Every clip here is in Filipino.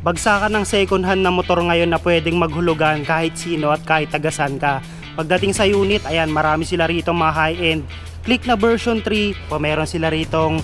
bagsakan ng second hand na motor ngayon na pwedeng maghulugan kahit sino at kahit tagasan ka. Pagdating sa unit, ayan, marami sila rito mga high-end. Click na version 3, o meron sila ritong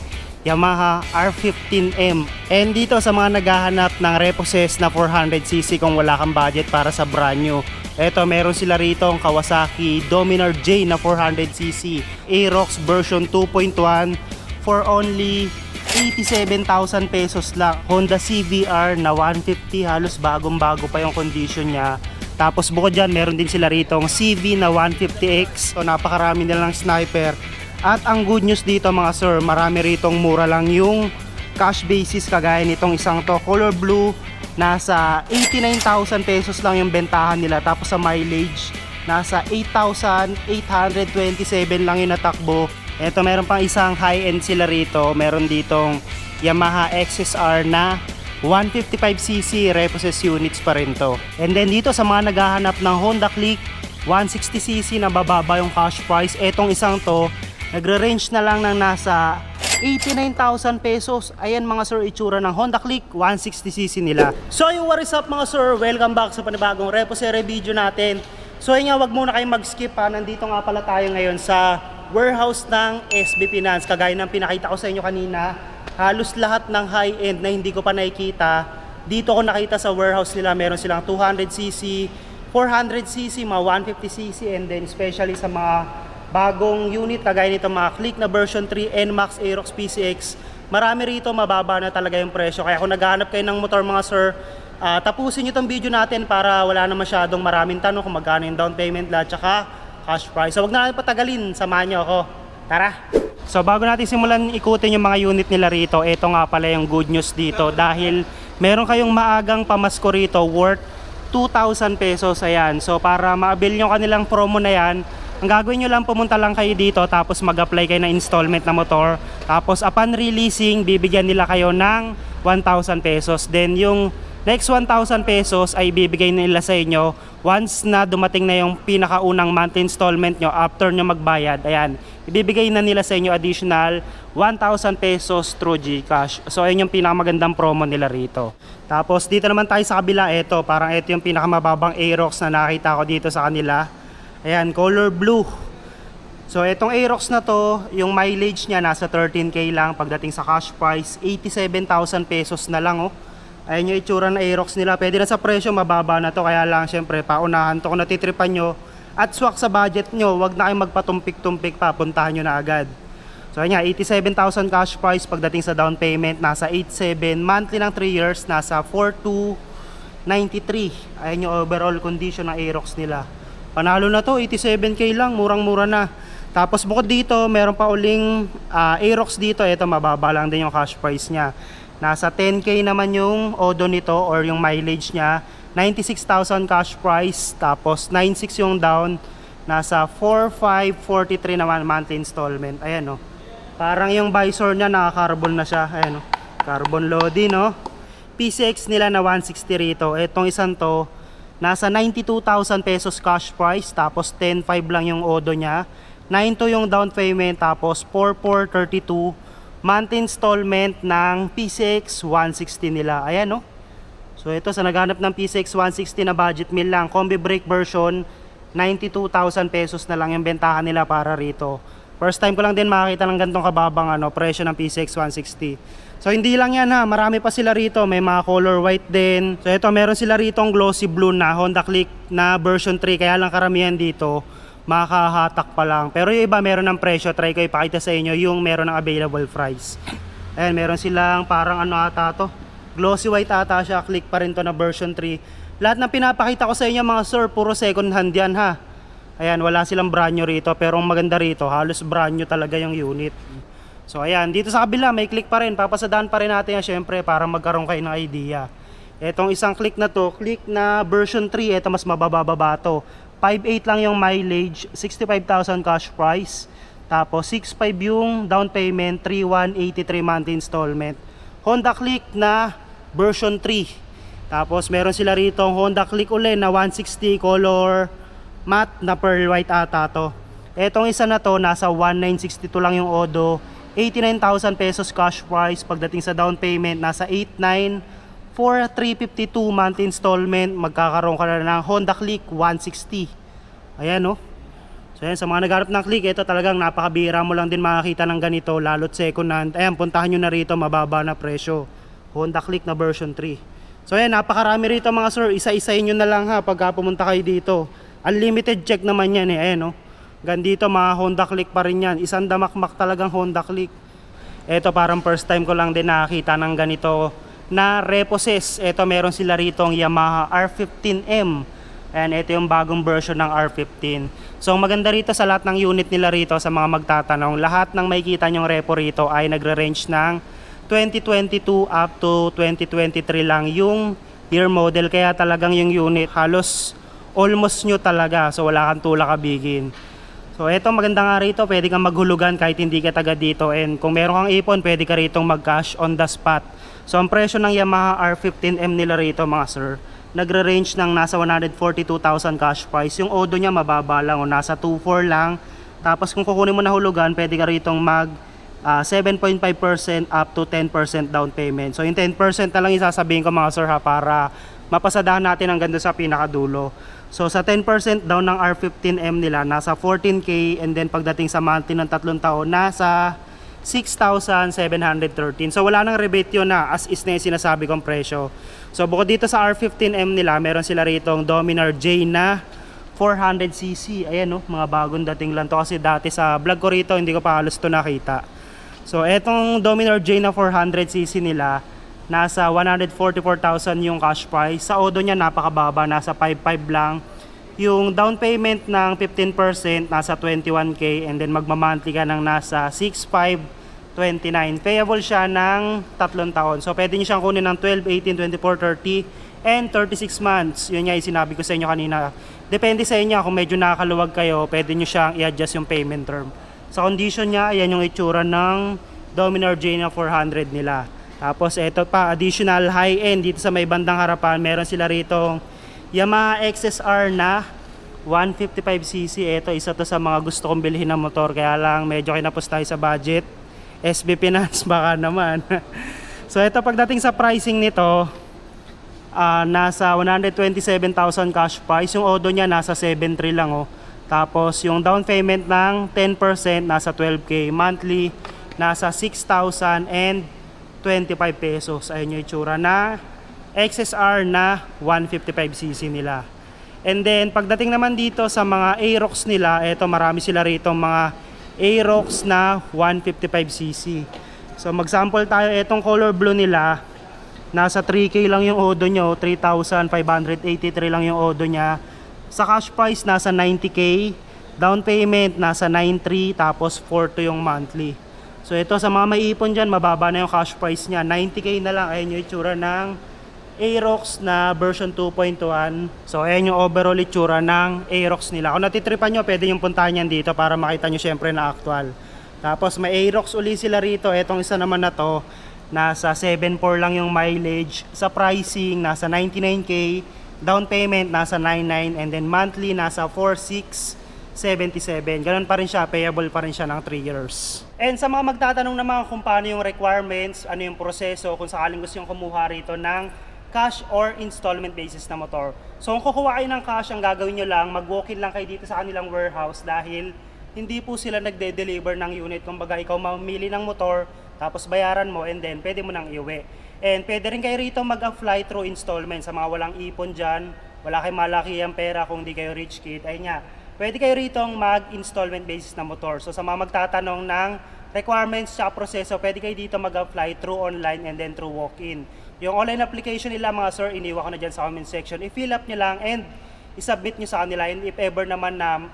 Yamaha R15M. And dito sa mga naghahanap ng Repossess na 400cc kung wala kang budget para sa brand new. Eto, meron sila rito ang Kawasaki Dominar J na 400cc. Aerox version 2.1 for only 87,000 pesos lang. Honda CVR na 150, halos bagong-bago pa yung condition niya. Tapos bukod dyan, meron din sila rito ang CV na 150X. So napakarami nilang sniper. At ang good news dito mga sir, marami ritong mura lang yung cash basis kagaya nitong isang to. Color blue, nasa 89,000 pesos lang yung bentahan nila. Tapos sa mileage, nasa 8,827 lang yung natakbo. Ito meron pang isang high-end sila rito. Meron ditong Yamaha XSR na 155cc repossess units pa rin to. And then dito sa mga naghahanap ng Honda Click 160cc na bababa yung cash price, etong isang to nagre-range na lang ng nasa 89,000 pesos. Ayan mga sir, itsura ng Honda Click 160cc nila. So yung what is up mga sir, welcome back sa panibagong repossere video natin. So yun nga, wag muna kayong mag-skip ha. Nandito nga pala tayo ngayon sa warehouse ng SB Finance. Kagaya ng pinakita ko sa inyo kanina, halos lahat ng high-end na hindi ko pa nakikita, dito ko nakita sa warehouse nila. Meron silang 200cc, 400cc, mga 150cc, and then especially sa mga bagong unit kagaya nito mga click na version 3 NMAX Aerox PCX marami rito mababa na talaga yung presyo kaya kung naghahanap kayo ng motor mga sir ah, tapusin nyo tong video natin para wala na masyadong maraming tanong kung magkano yung down payment lahat tsaka cash price so wag na natin patagalin. Samahan nyo ako. Tara. So bago natin simulan ikutin yung mga unit nila rito. Ito nga pala yung good news dito. Dahil meron kayong maagang pamasko rito worth 2,000 pesos. Ayan. So para ma-avail yung kanilang promo na yan ang gagawin nyo lang, pumunta lang kayo dito tapos mag-apply kayo ng installment na motor. Tapos upon releasing, bibigyan nila kayo ng 1,000 pesos. Then yung next 1,000 pesos ay bibigay nila sa inyo once na dumating na yung pinakaunang monthly installment nyo after nyo magbayad. Ayan, ibibigay na nila sa inyo additional 1,000 pesos through GCash. So ayun yung pinakamagandang promo nila rito. Tapos dito naman tayo sa kabila, ito parang ito yung pinakamababang Aerox na nakita ko dito sa kanila. Ayan, color blue. So itong Aerox na to, yung mileage niya nasa 13k lang pagdating sa cash price, 87,000 pesos na lang oh. Ayan yung itsura ng Aerox nila. Pwede na sa presyo, mababa na to. Kaya lang syempre, paunahan to kung natitripan nyo. At swak sa budget nyo, wag na kayong magpatumpik-tumpik pa, puntahan nyo na agad. So ayan nga, 87,000 cash price pagdating sa down payment, nasa 87. Monthly ng 3 years, nasa 4293. Ayan yung overall condition ng Aerox nila. Panalo na to, 87k lang, murang-mura na. Tapos bukod dito, meron pa uling ah, Aerox dito. Ito, mababa lang din yung cash price niya. Nasa 10k naman yung odo nito or yung mileage niya. 96,000 cash price. Tapos 96 yung down. Nasa 4,543 naman monthly installment. Ayan, no. Parang yung visor niya, naka-carbon na siya. Ayan, no. Carbon loading, no. PCX nila na 160 rito. Etong isang to, nasa 92,000 pesos cash price tapos 10.5 lang yung odo niya 9.2 yung down payment tapos 4,432 monthly installment ng PCX 160 nila. Ayan no? So ito sa naghanap ng PCX 160 na budget meal lang combi brake version 92,000 pesos na lang yung bentahan nila para rito. First time ko lang din makakita ng gantong kababang ano, presyo ng PCX 160 So hindi lang yan ha, marami pa sila rito, may mga color white din. So ito meron sila rito ang glossy blue na Honda Click na version 3 kaya lang karamihan dito makahatak pa lang. Pero yung iba meron ng presyo, try ko ipakita sa inyo yung meron ng available price. Ayan, meron silang parang ano ata to, glossy white ata siya, click pa rin to na version 3. Lahat ng pinapakita ko sa inyo mga sir, puro second hand yan ha. Ayan, wala silang brand new rito, pero ang maganda rito, halos brand new talaga yung unit. So ayan, dito sa kabila may click pa rin. Papasadaan pa rin natin yan syempre para magkaroon kayo ng idea. Etong isang click na to, click na version 3, ito mas mabababa to. 5.8 lang yung mileage, 65,000 cash price. Tapos 6.5 yung down payment, 3,183 monthly installment. Honda Click na version 3. Tapos meron sila rito Honda Click uli na 160 color matte na pearl white ata to. Etong isa na to, nasa 1,962 lang yung odo. 89,000 pesos cash price pagdating sa down payment nasa for 352 month installment, magkakaroon ka na ng Honda Click 160. Ayan no. So ayan, sa mga nagharap ng click, ito talagang napakabira mo lang din makakita ng ganito, lalo't second hand. Ayan, puntahan nyo na rito, mababa na presyo. Honda Click na version 3. So ayan, napakarami rito mga sir. Isa-isayin nyo na lang ha pagka pumunta kayo dito. Unlimited check naman yan eh. Ayan no. Gandito mga Honda Click pa rin yan. Isang damakmak talagang Honda Click. Ito parang first time ko lang din nakakita ng ganito na reposes. Ito meron sila rito ang Yamaha R15M. And ito yung bagong version ng R15. So maganda rito sa lahat ng unit nila rito sa mga magtatanong, lahat ng makikita nyong repo rito ay nagre-range ng 2022 up to 2023 lang yung year model. Kaya talagang yung unit halos almost new talaga. So wala kang tulak kabigin. So eto maganda nga rito, pwede kang maghulugan kahit hindi ka taga dito and kung meron kang ipon, pwede ka rito mag-cash on the spot. So ang presyo ng Yamaha R15M nila rito mga sir, nagre-range ng nasa 142,000 cash price. Yung odo niya mababa lang o nasa 2.4 lang. Tapos kung kukunin mo na hulugan, pwede ka rito mag ah, 7.5% up to 10% down payment. So yung 10% na lang isasabihin ko mga sir ha para mapasadahan natin ang ganda sa pinakadulo. So sa 10% down ng R15M nila, nasa 14K and then pagdating sa monthly ng tatlong taon, nasa 6,713. So wala nang rebate yun na as is na yung sinasabi kong presyo. So bukod dito sa R15M nila, meron sila rito ang Dominar J na 400cc. Ayan no, mga bagong dating lang to kasi dati sa vlog ko rito hindi ko pa halos to nakita. So etong Dominar J na 400cc nila, nasa 144,000 yung cash price. Sa Odo niya napakababa, nasa 55 lang. Yung down payment ng 15% nasa 21k and then magmamonthly ka ng nasa 6,529. Payable siya ng tatlong taon. So pwede niyo siyang kunin ng 12, 18, 24, 30 and 36 months. Yun nga yung sinabi ko sa inyo kanina. Depende sa inyo kung medyo nakakaluwag kayo, pwede niyo siyang i-adjust yung payment term. Sa condition niya, ayan yung itsura ng Dominar J na 400 nila. Tapos ito pa, additional high-end dito sa may bandang harapan, meron sila rito Yamaha XSR na 155cc. Ito, isa to sa mga gusto kong bilhin na motor. Kaya lang, medyo kinapos tayo sa budget. SB Finance baka naman. so ito, pagdating sa pricing nito, ah, nasa 127,000 cash price. Yung Odo niya nasa 7.3 lang oh. Tapos yung down payment ng 10% nasa 12k. Monthly nasa 6,000 and 25 pesos. Ayun yung itsura na XSR na 155cc nila. And then pagdating naman dito sa mga Aerox nila, eto marami sila rito mga Aerox na 155cc. So mag-sample tayo etong color blue nila. Nasa 3k lang yung odo nyo, 3,583 lang yung odo niya. Sa cash price nasa 90k, down payment nasa 9.3 tapos 4 to yung monthly. So ito sa mga maiipon dyan, mababa na yung cash price niya. 90k na lang, ayun yung itsura ng Aerox na version 2.1. So ayan yung overall itsura ng Aerox nila. Kung natitripan nyo, pwede yung puntahan yan dito para makita nyo syempre na actual. Tapos may Aerox uli sila rito. Etong isa naman na to, nasa 7.4 lang yung mileage. Sa pricing, nasa 99k. Down payment, nasa 99. And then monthly, nasa 46 77. Ganun pa rin siya, payable pa rin siya ng 3 years. And sa mga magtatanong naman kung paano yung requirements, ano yung proseso, kung sakaling gusto yung kumuha rito ng cash or installment basis na motor. So kung kukuha kayo ng cash, ang gagawin nyo lang, mag-walk-in lang kayo dito sa kanilang warehouse dahil hindi po sila nagde-deliver ng unit. Kumbaga ikaw mamili ng motor, tapos bayaran mo and then pwede mo nang iuwi. And pwede rin kayo rito mag-apply through installment sa mga walang ipon dyan, wala kayong malaki ang pera kung di kayo rich kid. Ay nga, pwede kayo rito mag-installment basis na motor. So sa mga magtatanong ng requirements sa proseso, pwede kayo dito mag-apply through online and then through walk-in. Yung online application nila mga sir, iniwan ko na dyan sa comment section. I-fill up nyo lang and isubmit nyo sa kanila. And if ever naman na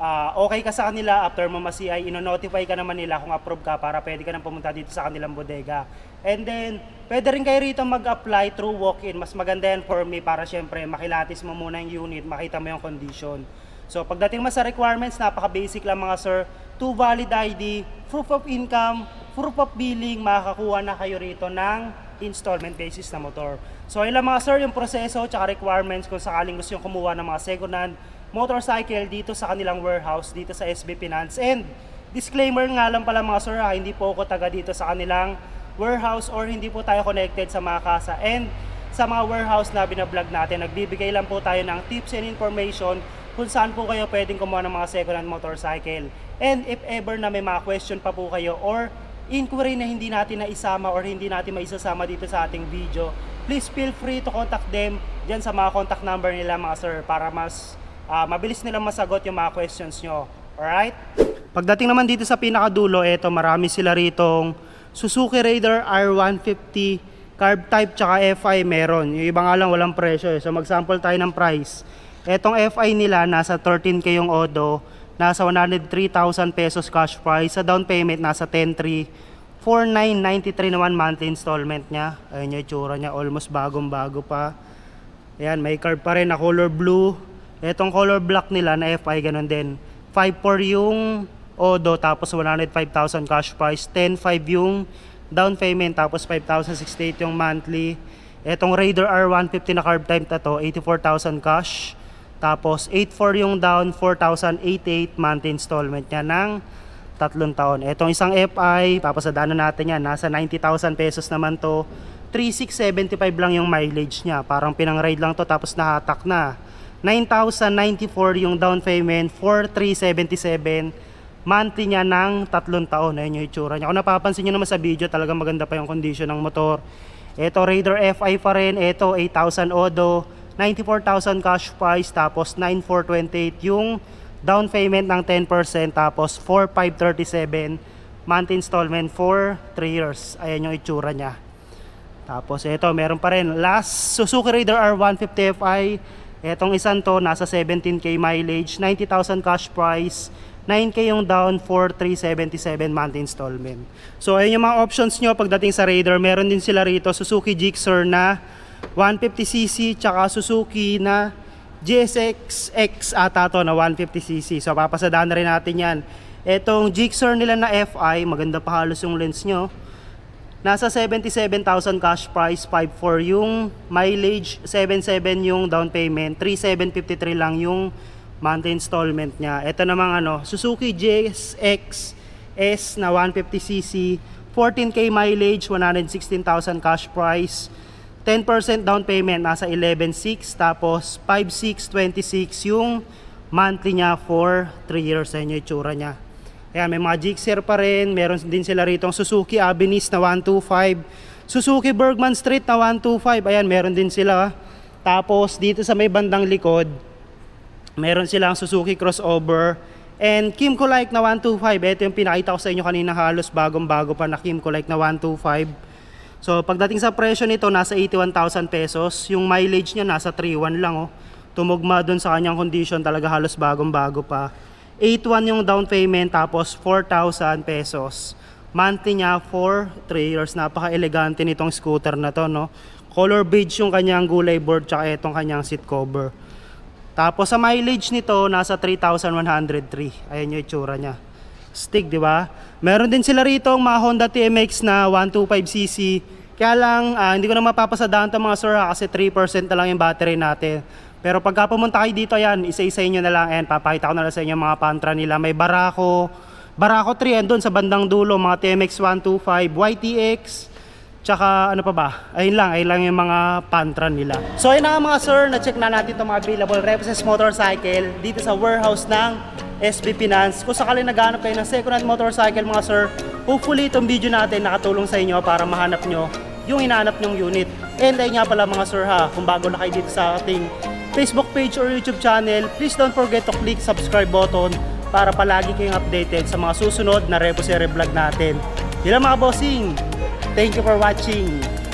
ah, okay ka sa kanila, after mo ma-CI, ino-notify ka naman nila kung approve ka para pwede ka nang pumunta dito sa kanilang bodega. And then, pwede rin kayo rito mag-apply through walk-in. Mas maganda yan for me para syempre makilatis mo muna yung unit, makita mo yung condition. So pagdating mo sa requirements, napaka-basic lang mga sir. Two valid ID, proof of income, proof of billing, makakakuha na kayo rito ng installment basis na motor. So ayun lang mga sir, yung proseso tsaka requirements kung sakaling gusto yung kumuha ng mga second hand motorcycle dito sa kanilang warehouse, dito sa SB Finance. And disclaimer nga lang pala mga sir, ha, hindi po ako taga dito sa kanilang warehouse or hindi po tayo connected sa mga kasa. And sa mga warehouse na binablog natin. Nagbibigay lang po tayo ng tips and information kung saan po kayo pwedeng kumuha ng mga second-hand motorcycle. And if ever na may mga question pa po kayo or inquiry na hindi natin naisama or hindi natin maisasama dito sa ating video, please feel free to contact them dyan sa mga contact number nila mga sir para mas ah, mabilis nilang masagot yung mga questions nyo. Alright? Pagdating naman dito sa pinakadulo, eto marami sila ritong Suzuki Raider R150 carb type tsaka FI meron. Yung iba nga lang walang presyo eh. So mag-sample tayo ng price. Etong FI nila nasa 13k yung odo, nasa 103,000 pesos cash price. Sa down payment nasa 10,3 4993 naman monthly installment niya. Ayun yung itsura niya, almost bagong bago pa. Ayan, may carb pa rin na color blue. Etong color black nila na FI ganun din. 5.4 yung Odo tapos 105,000 cash price. 10.5 yung down payment tapos 5,068 yung monthly. Etong Raider R150 na carb type na to, 84,000 cash. Tapos 8.4 yung down, 4,088 monthly installment niya ng tatlong taon. Etong isang FI, papasadaanan natin yan, nasa 90,000 pesos naman to. 3,675 lang yung mileage niya. Parang pinang-ride lang to tapos nahatak na. 9,094 yung down payment, 4,377 monthly niya ng tatlong taon. Ayun yung itsura niya. Kung napapansin nyo naman sa video, talagang maganda pa yung condition ng motor. Ito Raider FI pa rin. Ito 8,000 Odo. 94,000 cash price. Tapos 9,428 yung down payment ng 10%. Tapos 4,537 month installment for 3 years. Ayan yung itsura niya. Tapos ito, meron pa rin. Last Suzuki Raider R150 Fi. Etong isan to, nasa 17k mileage, 90,000 cash price, 9k yung down for 377 month installment. So ayun yung mga options nyo pagdating sa Raider. Meron din sila rito Suzuki Gixxer na 150cc tsaka Suzuki na GSX-X ata to na 150cc. So papasadaan na rin natin yan. Etong Gixxer nila na FI, maganda pa halos yung lens nyo. Nasa 77,000 cash price, 5.4 yung mileage, 7.7 yung down payment, 3,753 lang yung monthly installment niya. Ito namang ano, Suzuki JSX S na 150cc, 14k mileage, 116,000 cash price, 10% down payment nasa 11.6 tapos 5,626 yung monthly niya for 3 years sa inyo itsura niya. Ayan, may mga Gixxer pa rin. Meron din sila rito Suzuki Avenis na 125. Suzuki Bergman Street na 125. Ayan, meron din sila. Tapos dito sa may bandang likod, meron silang Suzuki Crossover and Kimco Like na 125. Ito yung pinakita ko sa inyo kanina halos bagong-bago pa na Kimco Like na 125. So pagdating sa presyo nito, nasa 81,000 pesos. Yung mileage niya nasa 3.1 lang oh. Tumugma dun sa kanyang condition talaga halos bagong-bago pa. 8.1 yung down payment tapos 4,000 pesos. Monthly niya for 3 years. Napaka-elegante nitong scooter na to, no? Color beige yung kanyang gulay board tsaka itong kanyang seat cover. Tapos sa mileage nito, nasa 3,103. Ayan yung itsura niya. Stick, di ba? Meron din sila rito mga Honda TMX na 125cc. Kaya lang, ah, hindi ko na mapapasadaan to mga sir ha, kasi 3% na lang yung battery natin. Pero pagka pumunta kayo dito, yan, isa-isa nyo na lang. And papakita ko na lang sa inyo mga pantra nila. May Barako, Barako 3, and doon sa bandang dulo, mga TMX 125, YTX, tsaka ano pa ba? Ayun lang, ayun lang yung mga pantra nila. So ayun na mga sir, na-check na natin itong mga available Reposes motorcycle dito sa warehouse ng SB Finance. Kung sakali naghanap kayo ng second hand motorcycle mga sir, hopefully itong video natin nakatulong sa inyo para mahanap nyo yung hinahanap nyong unit. And ayun nga pala mga sir ha, kung bago na kayo dito sa ating Facebook page or YouTube channel, please don't forget to click subscribe button para palagi kayong updated sa mga susunod na Reposere vlog natin. Yun lang mga bossing. Thank you for watching.